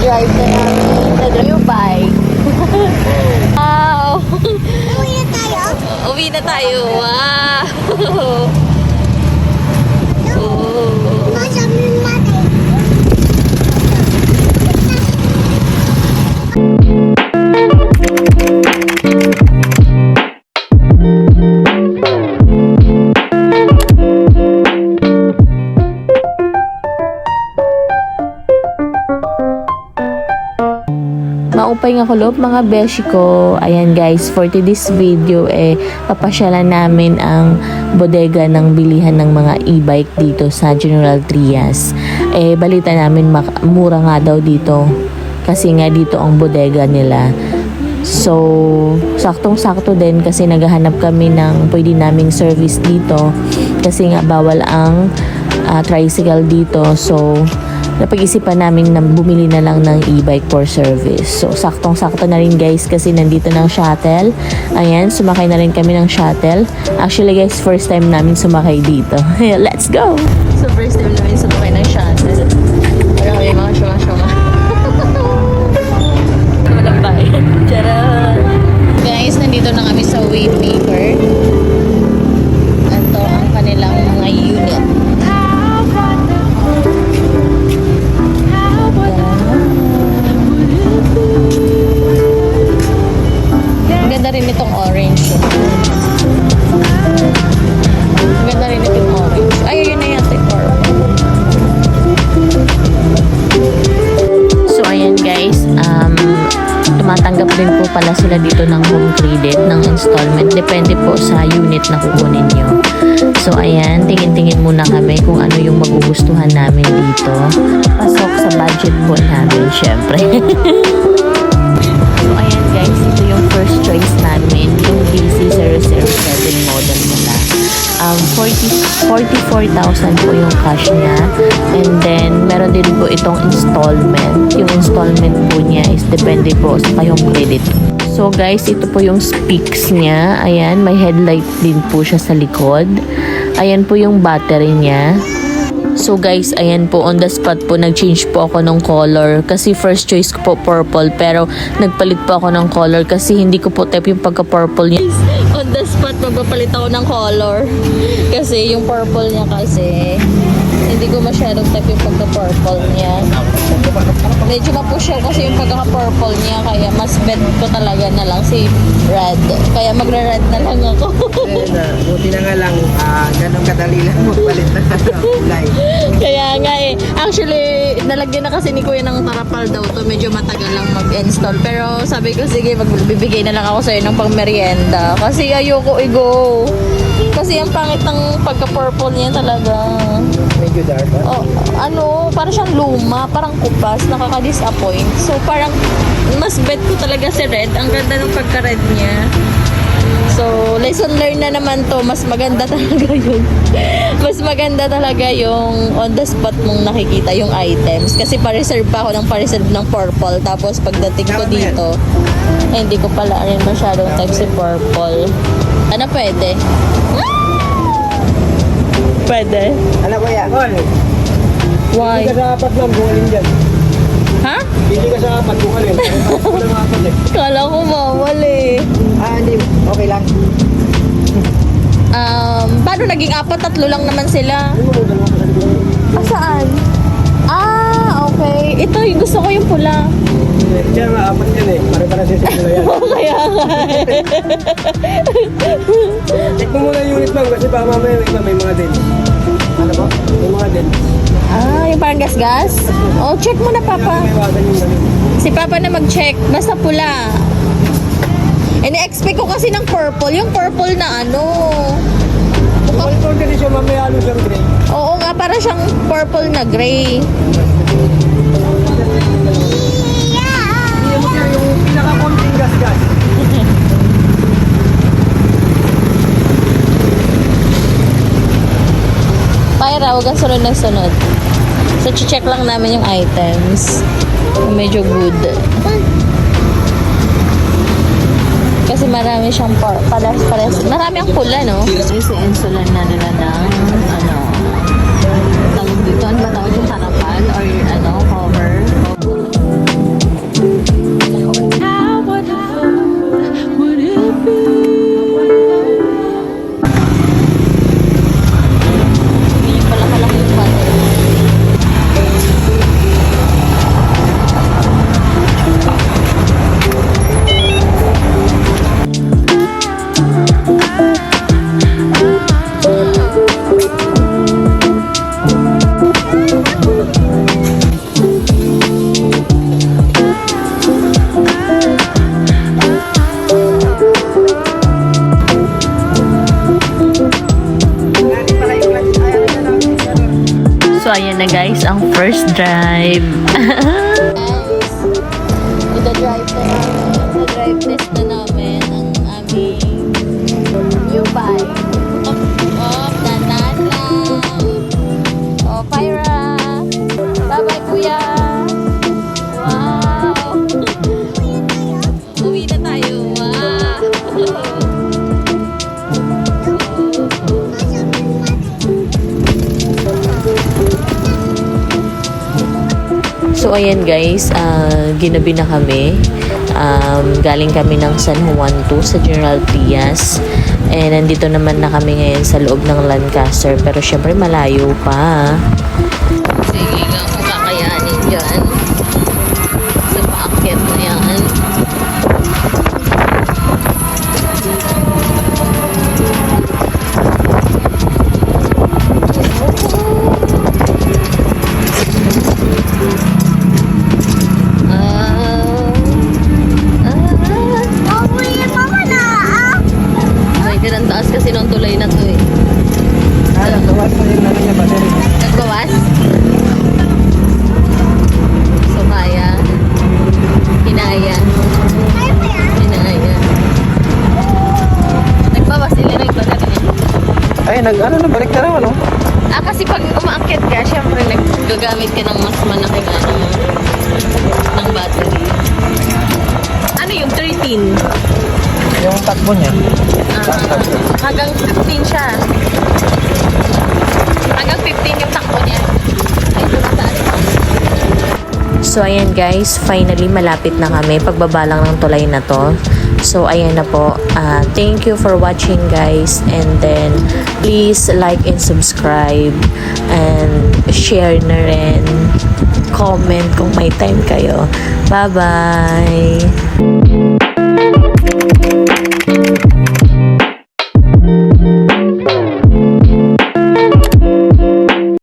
Ida-drive na namin na new bike. wow! Uwi na tayo. Uwi na tayo. Wow! Oh. Maupay nga kulop mga beshi ko. Ayan guys, for today's video eh papasyalan namin ang bodega ng bilihan ng mga e-bike dito sa General Trias. Eh balita namin mura nga daw dito kasi nga dito ang bodega nila. So, saktong-sakto din kasi naghahanap kami ng pwede naming service dito kasi nga bawal ang ah, tricycle dito. So, napag-isipan namin na bumili na lang ng e-bike for service. So, saktong-sakto na rin guys kasi nandito ng shuttle. Ayan, sumakay na rin kami ng shuttle. Actually guys, first time namin sumakay dito. Let's go! So, first time namin sumakay ng shuttle. Tumatanggap din po pala sila dito ng home credit, ng installment. Depende po sa unit na kukunin nyo. So, ayan. Tingin-tingin muna kami kung ano yung magugustuhan namin dito. Pasok sa budget po namin, syempre. So, ayan guys, ito yung first choice namin, yung BC007 model nila. Um, 40 44,000 po yung cash niya. And then, itong installment. Yung installment po niya is depende po sa kayong credit. So guys, ito po yung speaks niya. Ayan, may headlight din po siya sa likod. Ayan po yung battery niya. So guys, ayan po on the spot po nag-change po ako ng color kasi first choice ko po purple pero nagpalit po ako ng color kasi hindi ko po type yung pagka-purple niya. On the spot magpapalit ako ng color kasi yung purple niya kasi hindi ko masyadong type yung pagka-purple niya. Medyo mapusyaw kasi yung pagka-purple niya kaya mas bet ko talaga na lang si red. Kaya magra-red na lang ako. Ayun na, buti na nga lang, ah, ganun kadali lang magpalit na ng kulay. Kaya nga eh. Actually, nalagyan na kasi ni Kuya ng tarapal daw to. Medyo matagal lang mag-install. Pero sabi ko, sige, magbibigay na lang ako sa'yo ng pang merienda. Kasi ayoko i-go. Kasi ang pangit ng pagka-purple niya talaga. Medyo dark, ah. Oh, ano, parang siyang luma, parang kupas, nakaka-disappoint. So parang mas bet ko talaga si Red. Ang ganda ng pagka-red niya. So, lesson learned na naman to. Mas maganda talaga yun. Mas maganda talaga yung on the spot mong nakikita yung items. Kasi pa-reserve pa ako ng pa-reserve ng purple. Tapos pagdating ko dito, eh, hindi ko pala rin masyadong type si purple. Ano pwede? Pwede. Ano ko yan? Paul, Why? pili ka sa apat lang kung alin dyan. Ha? Pili ka sa apat kung alin. Parang kulang apat eh. Kala ko bawal eh. Ah, hindi. Okay lang. Um, paano naging apat? Tatlo lang naman sila. Ah, saan? Ah, okay. Ito, yung gusto ko yung pula. Diyan nga, apat yan eh. Pare-para sa sila yan. Oo, kaya nga. Check mo muna yung unit lang kasi baka mamaya may iba may mga din. Ano ba? May mga din. ah, yung parang gas-gas? Oh, check mo na, Papa. May iwasan yung ganun. Si Papa na mag-check. Basta pula. Ini-expect ko kasi ng purple. Yung purple na ano. Kung order din siya mamaya ano siyang gray. Oo nga, para siyang purple na gray. Gas-gas. Pyra, huwag kang sunod ng sunod. So, check lang namin yung items. Kung medyo good. Kasi marami siyang par pares, pares. Marami ang pula, no? Isi-insulan na nila ng, ano, So, ayan na guys, ang first drive. guys, the drive na namin. The drive na namin. Kuya. Wow. Uwi tayo. Wow. So ayan guys, ah, ginabi na kami. Um, galing kami ng San Juan to sa General Trias. And nandito naman na kami ngayon sa loob ng Lancaster. Pero syempre malayo pa. Nag, ano na, balik na naman, oh. Ah, kasi pag umaakyat ka, syempre naggagamit ka ng mas malaking ano, ng battery. Ano yung 13? Yung takbo niya. Ah, hanggang 15 siya. Hanggang 15 yung takbo niya. Ay. So, ayan guys, finally malapit na kami. Pagbaba lang ng tulay na to. So, ayan na po. Ah, thank you for watching guys. And then, please like and subscribe. And share na rin. Comment kung may time kayo. Bye-bye!